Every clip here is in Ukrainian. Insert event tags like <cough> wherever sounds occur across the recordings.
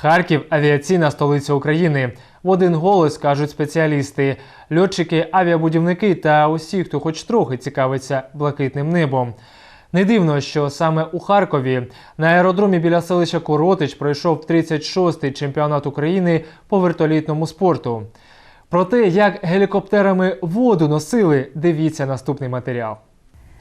Харків авіаційна столиця України. В один голос кажуть спеціалісти, льотчики, авіабудівники та усі, хто хоч трохи цікавиться блакитним небом. Не дивно, що саме у Харкові на аеродромі біля селища Коротич пройшов 36-й чемпіонат України по вертолітному спорту. Про те, як гелікоптерами воду носили, дивіться наступний матеріал.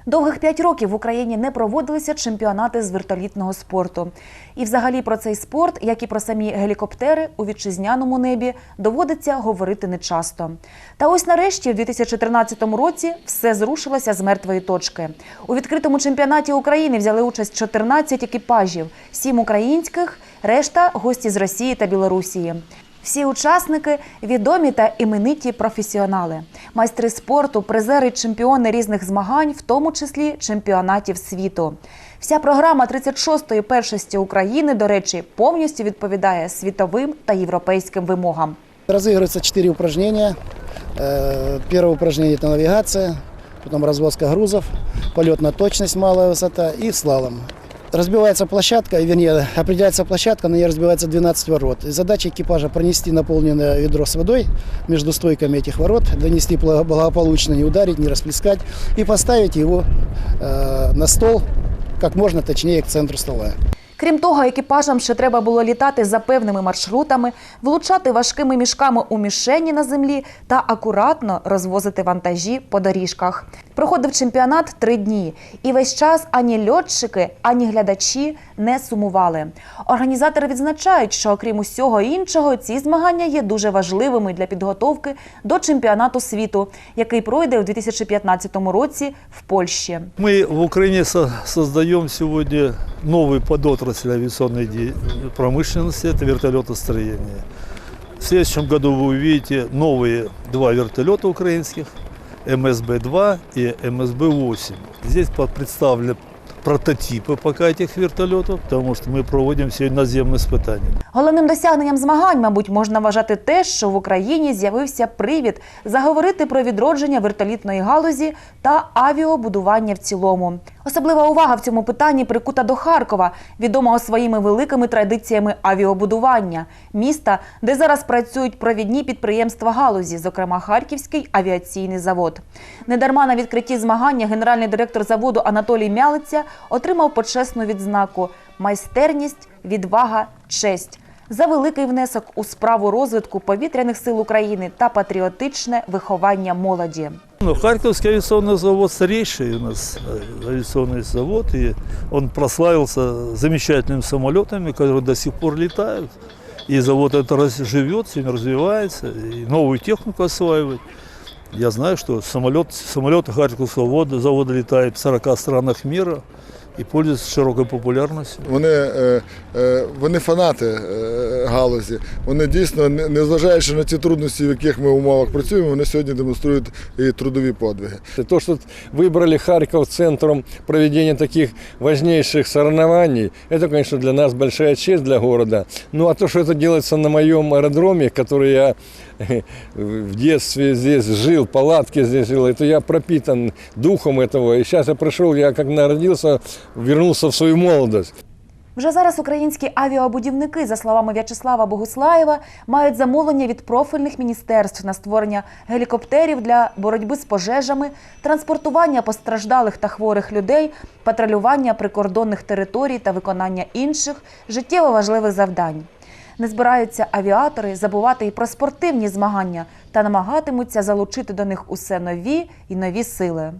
Довгих п'ять років в Україні не проводилися чемпіонати з вертолітного спорту. І, взагалі, про цей спорт, як і про самі гелікоптери у вітчизняному небі, доводиться говорити нечасто. Та ось нарешті, в 2013 році, все зрушилося з мертвої точки. У відкритому чемпіонаті України взяли участь 14 екіпажів, 7 українських, решта гості з Росії та Білорусії. Всі учасники відомі та імениті професіонали, майстри спорту, призери, й чемпіони різних змагань, в тому числі чемпіонатів світу. Вся програма 36-ї першості України, до речі, повністю відповідає світовим та європейським вимогам. Разыгрываются четыре упражнения. Э, Первое упражнение – это навигация, потом развозка грузов, полетная точность, малая высота и слалом. Разбивается площадка, вернее, определяется площадка, на ней разбивается 12 ворот. И задача экипажа пронести наполненное ведро с водой между стойками этих ворот, донести благо- благополучно, не ударить, не расплескать и поставить его э, на стол как можно точнее к центру стола. Крім того, екіпажам ще треба було літати за певними маршрутами, влучати важкими мішками у мішені на землі та акуратно розвозити вантажі по доріжках. Проходив чемпіонат три дні, і весь час ані льотчики, ані глядачі не сумували. Організатори відзначають, що окрім усього іншого, ці змагання є дуже важливими для підготовки до чемпіонату світу, який пройде у 2015 році в Польщі. Мы в Украине со- создаем сегодня новый подотрасль авиационной де- промышленности, это вертолетостроение. В следующем году вы увидите новые два вертолета украинских, МСБ-2 и МСБ-8. Здесь по- представлены прототипы пока этих вертолетов, потому что мы проводим сегодня наземные испытания. Головним досягненням змагань, мабуть, можна вважати те, що в Україні з'явився привід заговорити про відродження вертолітної галузі та авіабудування в цілому. Особлива увага в цьому питанні прикута до Харкова, відомого своїми великими традиціями авіабудування, міста, де зараз працюють провідні підприємства галузі, зокрема Харківський авіаційний завод. Недарма на відкритті змагання генеральний директор заводу Анатолій Мялиця отримав почесну відзнаку майстерність, відвага, честь за великий внесок у справу розвитку повітряних сил України та патріотичне виховання молоді. Ну, Харьковский авиационный завод старейший у нас э, авиационный завод, и он прославился замечательными самолетами, которые до сих пор летают. И завод это раз- живет, сегодня развивается, и новую технику осваивает. Я знаю, что самолет, самолеты Харьковского завода, завода в 40 странах мира и пользуются широкой популярностью. Вони, е, е, вони фанати е, галузі. Вони дійсно, не- незважаючи на ті трудності, в яких ми умовах працюємо, вони сьогодні демонструють і трудові подвиги. То, что выбрали Харьков центром проведения таких важнейших соревнований, это, конечно, для нас большая честь для города. Ну, а то, что это делается на моем аэродроме, который я <laughs> в детстве здесь жил, палатки здесь жил, это я пропитан духом этого. И сейчас я пришел, я как народился, вернулся в свою молодость. Вже зараз українські авіабудівники, за словами В'ячеслава Богуслаєва, мають замовлення від профільних міністерств на створення гелікоптерів для боротьби з пожежами, транспортування постраждалих та хворих людей, патрулювання прикордонних територій та виконання інших життєво важливих завдань. Не збираються авіатори забувати і про спортивні змагання та намагатимуться залучити до них усе нові і нові сили.